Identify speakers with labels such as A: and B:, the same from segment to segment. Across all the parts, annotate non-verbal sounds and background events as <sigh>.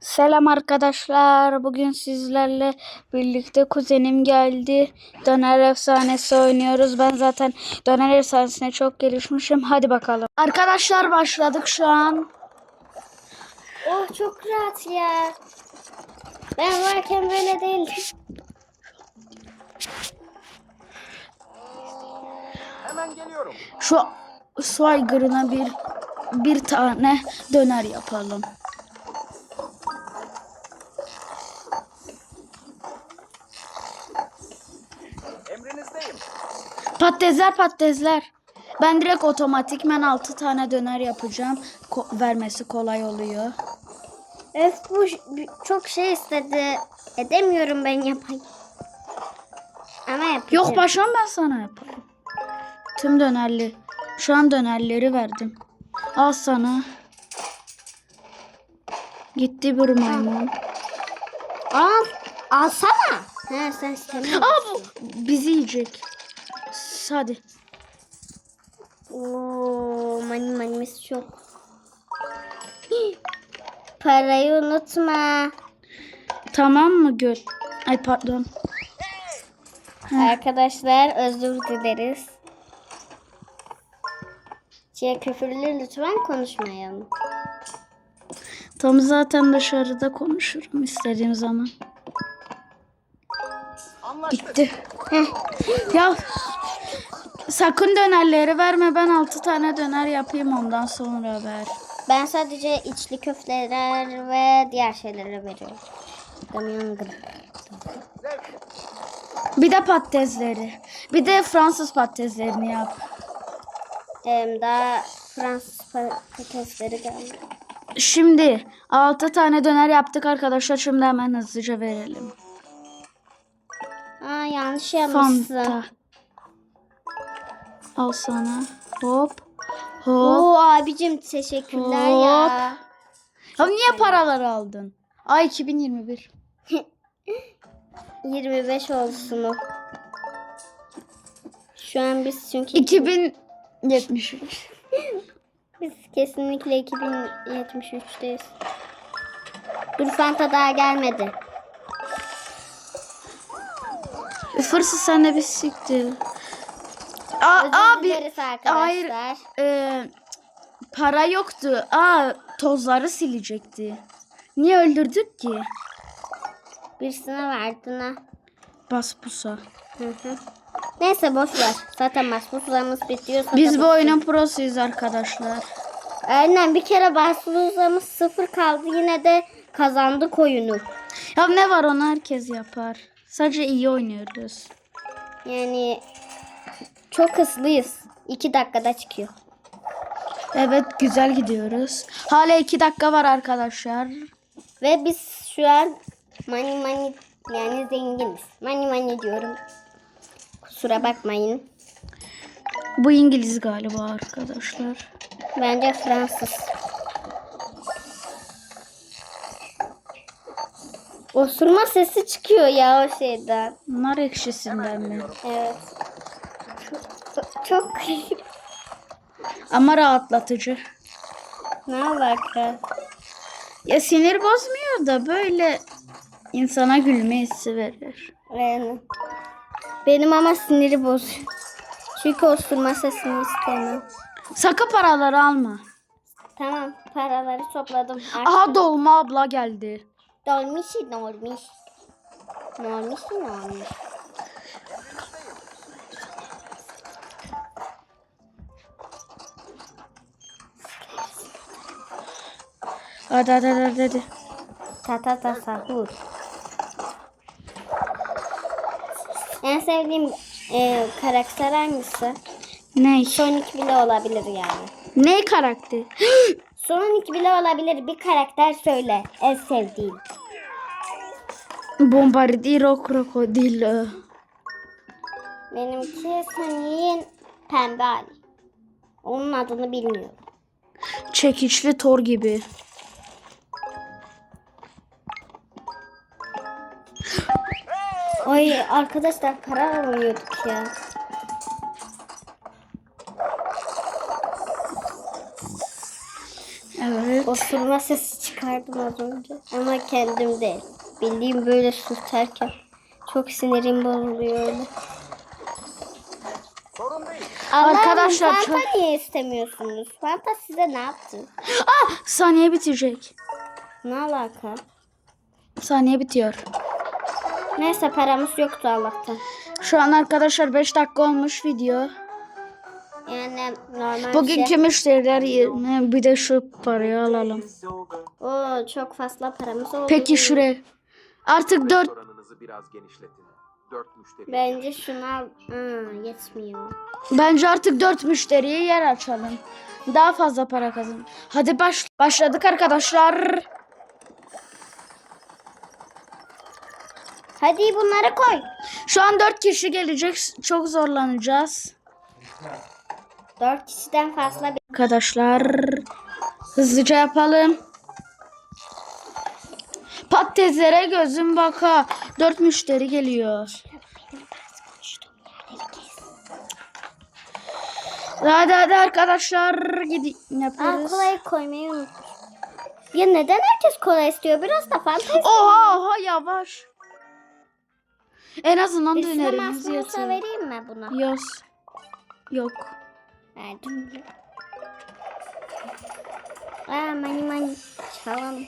A: Selam arkadaşlar. Bugün sizlerle birlikte kuzenim geldi. Döner efsanesi oynuyoruz. Ben zaten döner efsanesine çok gelişmişim. Hadi bakalım. Arkadaşlar başladık şu an.
B: Oh çok rahat ya. Ben varken böyle değildi.
C: Hemen geliyorum.
A: Şu su aygırına bir bir tane döner yapalım. Patatesler patatesler. Ben direkt otomatikmen 6 tane döner yapacağım. Ko- vermesi kolay oluyor.
B: Öf bu çok şey istedi. Edemiyorum ben yapayım. Ama yapacağım.
A: Yok başım ben sana yaparım. Tüm dönerli. Şu an dönerleri verdim. Al sana. Gitti bir maymun.
B: Al. Alsana. He sen istemiyorsun.
A: Aa bu bizi yiyecek. Hadi.
B: Oo, mani manimiz çok. <gasps> Parayı unutma.
A: Tamam mı göl? Ay pardon.
B: Arkadaşlar özür dileriz. Şey küfürlü lütfen konuşmayalım.
A: Tam zaten dışarıda konuşurum istediğim zaman.
C: Anlaştık.
A: Gitti. ya sakın dönerleri verme. Ben 6 tane döner yapayım ondan sonra ver.
B: Ben sadece içli köfteler ve diğer şeyleri veriyorum.
A: Bir de patatesleri. Bir de Fransız patateslerini yap.
B: Em, daha Fransız patatesleri geldi.
A: Şimdi 6 tane döner yaptık arkadaşlar. Şimdi hemen hızlıca verelim.
B: Aa yanlış yapmışsın.
A: Fanta. Al sana. Hop. Hop.
B: Oo abicim teşekkürler ya.
A: Ya niye paraları aldın? Ay 2021.
B: 25 <laughs> olsun o. Şu an biz çünkü
A: 2073. <laughs>
B: biz kesinlikle 2073'teyiz. Dur Fanta daha gelmedi.
A: Fırsız sen de bir siktir. Aa,
B: Özür
A: abi.
B: dileriz arkadaşlar.
A: Hayır. e, para yoktu. Aa tozları silecekti. Niye öldürdük ki?
B: Birisine verdin ha.
A: Bas pusa.
B: Hı hı. Neyse boş ver. Zaten masbuzlarımız bitiyor.
A: Biz bu oyunun prosuyuz arkadaşlar.
B: Aynen bir kere masbuzlarımız sıfır kaldı. Yine de kazandık oyunu.
A: Ya ne var onu herkes yapar. Sadece iyi oynuyoruz.
B: Yani çok hızlıyız. 2 dakikada çıkıyor.
A: Evet güzel gidiyoruz. Hala iki dakika var arkadaşlar.
B: Ve biz şu an money money yani zenginiz. Money money diyorum. Kusura bakmayın.
A: Bu İngiliz galiba arkadaşlar.
B: Bence Fransız. Osurma sesi çıkıyor ya o şeyden.
A: Nar ekşisinden mi?
B: Evet. Çok, çok
A: Ama rahatlatıcı.
B: ne alaka?
A: Ya sinir bozmuyor da böyle insana gülme hissi verir.
B: Yani. Benim ama siniri bozuyor. Çünkü osurma sesini istemem.
A: Sakın paraları alma.
B: Tamam paraları topladım.
A: Aha dolma abla geldi.
B: Dolmuş dolmuş. Dolmuş dolmuş.
A: Hadi hadi hadi. hadi.
B: Ta ta ta sahur. En sevdiğim e, karakter hangisi?
A: Ne?
B: Sonic bile olabilir yani.
A: Ne karakteri? <gasps>
B: Sonic bile olabilir. Bir karakter söyle. En sevdiğin.
A: Bombardiro krokodilo.
B: Benimki Sonic'in pembe hali. Onun adını bilmiyorum.
A: Çekiçli Thor gibi.
B: Ay arkadaşlar para aramıyorduk ya.
A: Evet.
B: Osurma sesi çıkardım az önce. Ama kendim değil. Bildiğim böyle sürterken. Çok sinirim bozuluyor öyle.
C: Sorun değil.
B: Allah'ım,
A: Arkadaşlar
B: Fanta
A: çok-
B: niye istemiyorsunuz? Fanta size ne yaptı?
A: Ah saniye bitecek.
B: Ne alaka?
A: Saniye bitiyor.
B: Neyse paramız yoktu Allah'tan.
A: Şu an arkadaşlar 5 dakika olmuş video.
B: Yani normal
A: Bugünkü
B: şey.
A: müşteriler yerine bir de şu parayı alalım.
B: Oo, çok fazla paramız oldu.
A: Peki şuraya. Artık 4
D: Oranınızı biraz genişletin. Müşteri.
B: Bence şunu al. Aa, yetmiyor.
A: bence artık 4 müşteriye yer açalım. Daha fazla para kazan. Hadi baş başladık arkadaşlar.
B: Hadi bunları koy.
A: Şu an 4 kişi gelecek. Çok zorlanacağız.
B: Dört kişiden fazla bir...
A: Arkadaşlar hızlıca yapalım. Patateslere gözüm baka. 4 müşteri geliyor. Hadi hadi arkadaşlar gidin
B: Aa,
A: yaparız.
B: kolayı koymayı unutmuş. Ya neden herkes kola istiyor? Biraz da fanta
A: Oha oha yavaş. En azından
B: Üstüne
A: dönerimizi
B: masmusa
A: yatır.
B: vereyim mi buna?
A: Yok. Yok.
B: Verdim. Aa mani mani. Çalalım.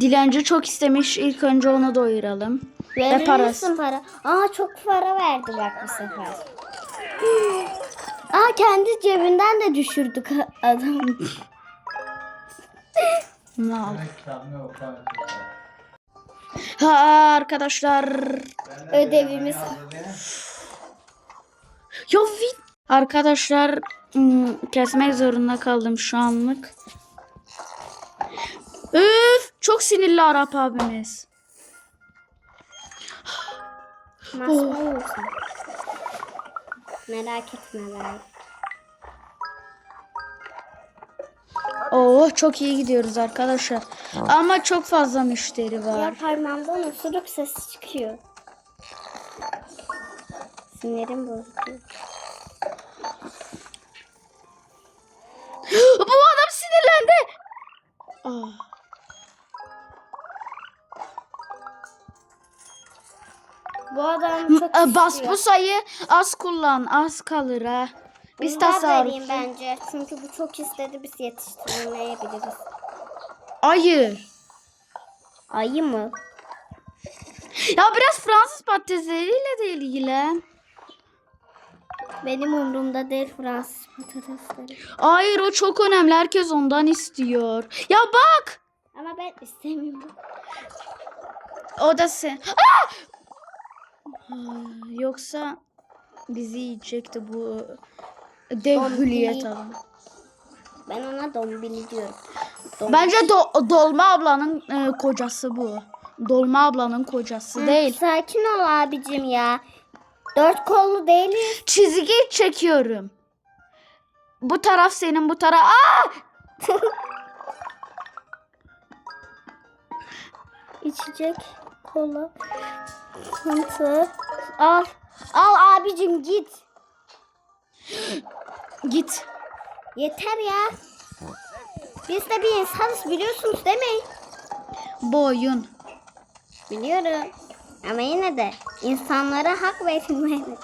A: Dilenci çok istemiş. İlk önce onu doyuralım.
B: Verir
A: parası.
B: misin para? Aa çok para verdi bak bu sefer. Aa kendi cebinden de düşürdük adam. <laughs>
A: Mal. Ha arkadaşlar.
B: Ödevimiz.
A: Ya vi- Arkadaşlar ım, kesmek zorunda kaldım şu anlık. Üf, çok sinirli Arap abimiz.
B: Masum olursun. Merak etme ben.
A: Oo çok iyi gidiyoruz arkadaşlar. Ama çok fazla müşteri
B: Ya
A: var.
B: parmağımdan osuruk sesi çıkıyor. Sinirim bozuluyor. <gasps>
A: Bu adam sinirlendi. Ah.
B: Bu adam çok
A: e, Bas bu sayı az kullan az kalır ha. Biz
B: vereyim bence. Çünkü bu çok istedi biz yetiştiremeyebiliriz.
A: Hayır.
B: Ayı mı?
A: Ya biraz Fransız patatesleriyle de ilgilen.
B: Benim umurumda değil Fransız patatesleri.
A: Hayır o çok önemli. Herkes ondan istiyor. Ya bak.
B: Ama ben istemiyorum.
A: O da sen. Ah, Yoksa bizi yiyecekti bu dev
B: Dombili.
A: hülyet adam.
B: Ben ona dombili diyorum. Dom-
A: Bence do- Dolma ablanın e, kocası bu. Dolma ablanın kocası
B: Hı,
A: değil.
B: Sakin ol abicim ya. Dört kollu değiliz.
A: Çizgi çekiyorum. Bu taraf senin bu taraf. Aa! <laughs>
B: İçecek kola. Sıkıntı. Al. Al abicim git. <gasps>
A: Git.
B: Yeter ya. Biz de bir insanız biliyorsunuz değil mi?
A: Boyun.
B: Biliyorum. Ama yine de insanlara hak verilmeli.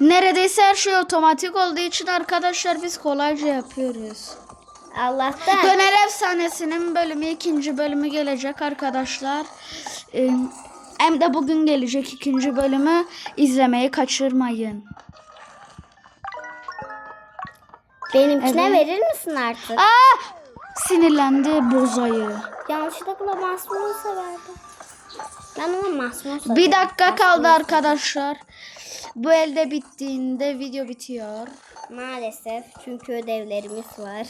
A: Neredeyse her şey otomatik olduğu için arkadaşlar biz kolayca yapıyoruz.
B: Allah'tan.
A: Döner Efsanesi'nin bölümü ikinci bölümü gelecek arkadaşlar. Ee, Hem de bugün gelecek ikinci bölümü izlemeyi kaçırmayın.
B: Benimkine
A: Evet.
B: verir misin artık?
A: Aa! Sinirlendi bozayı.
B: Yanlışlıkla masmusa verdim. Ben ona masmusa
A: Bir
B: dedim.
A: dakika kaldı arkadaşlar. Bu elde bittiğinde video bitiyor.
B: Maalesef çünkü ödevlerimiz var.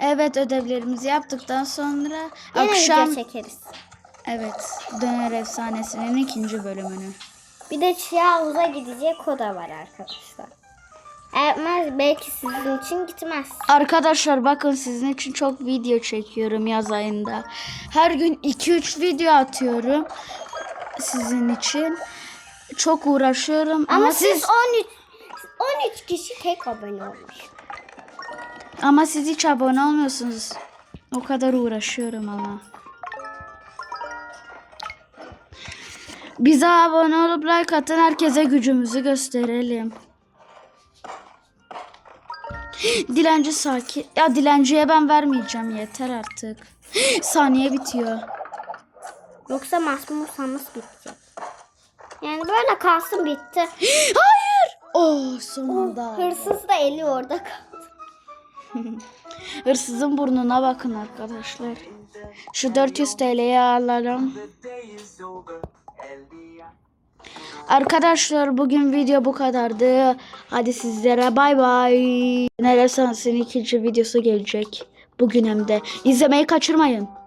A: Evet ödevlerimizi yaptıktan sonra
B: Yine
A: akşam
B: video çekeriz.
A: evet Döner Efsanesi'nin ikinci bölümünü.
B: Bir de çiğ havuza gidecek o da var arkadaşlar. Etmez belki sizin için gitmez.
A: Arkadaşlar bakın sizin için çok video çekiyorum yaz ayında. Her gün 2-3 video atıyorum sizin için. Çok uğraşıyorum ama,
B: Ama
A: siz
B: siz 13 13 kişi tek abone olmuş.
A: Ama siz hiç abone olmuyorsunuz. O kadar uğraşıyorum ama. Bize abone olup like atın herkese gücümüzü gösterelim. <gasps> Dilenci sakin. Ya dilenciye ben vermeyeceğim yeter artık. <gasps> Saniye bitiyor.
B: Yoksa masum olsanız bitecek. Yani böyle kalsın bitti. <gasps>
A: Hayır. Oh sonunda.
B: Hırsız da eli orada kaldı. <laughs>
A: Hırsızın burnuna bakın arkadaşlar. Şu 400 TL'yi alalım. Arkadaşlar bugün video bu kadardı. Hadi sizlere bay bay. Nerede Sans'ın ikinci videosu gelecek. Bugün hem de. İzlemeyi kaçırmayın.